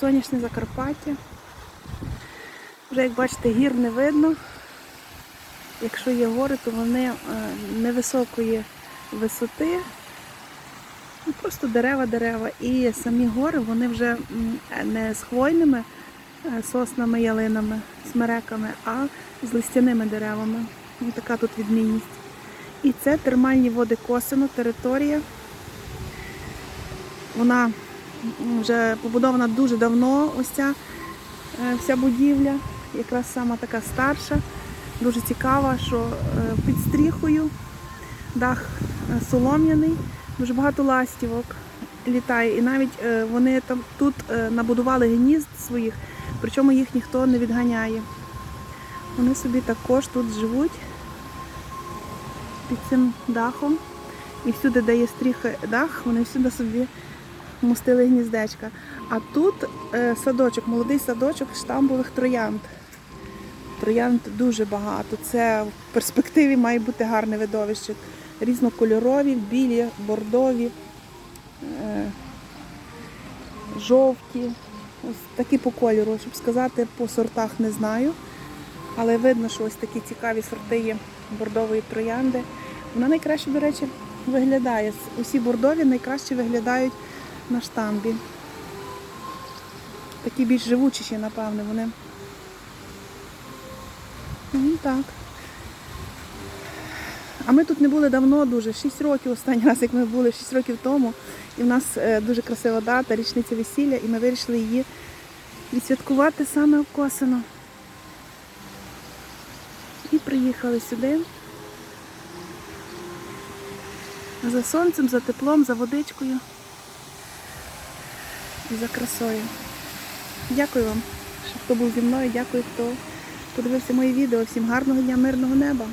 сонячне Закарпаття. Вже як бачите, гір не видно. Якщо є гори, то вони е, невисокої висоти. Ну, Просто дерева-дерева. І самі гори вони вже не з хвойними е, соснами, ялинами, смереками, а з листяними деревами. Ось така тут відмінність. І це термальні води Косино, територія. Вона вже побудована дуже давно, ось ця е, вся будівля, якраз сама така старша, дуже цікава, що е, під стріхою дах е, солом'яний, дуже багато ластівок літає. І навіть вони там тут набудували гнізд своїх, причому їх ніхто не відганяє. Вони собі також тут живуть під цим дахом. І всюди, де є стріхи дах, вони всюди собі мостили гніздечка. А тут е, садочок, молодий садочок штамбових троянд. Троянд дуже багато. Це в перспективі має бути гарне видовище. Різнокольорові, білі, бордові, е, жовті. Ось такі по кольору, щоб сказати, по сортах не знаю. Але видно, що ось такі цікаві сорти є бордової троянди. Вона найкраще, до речі, виглядає. Усі бордові найкраще виглядають на штамбі. Такі більш живучіші, напевне, вони. Ну, так. А ми тут не були давно дуже, 6 років останній раз, як ми були 6 років тому. І в нас е, дуже красива дата, річниця весілля, і ми вирішили її відсвяткувати саме в Косино. І приїхали сюди. За сонцем, за теплом, за водичкою за красою. Дякую вам, що хто був зі мною, дякую, хто подивився мої відео. Всім гарного дня, мирного неба.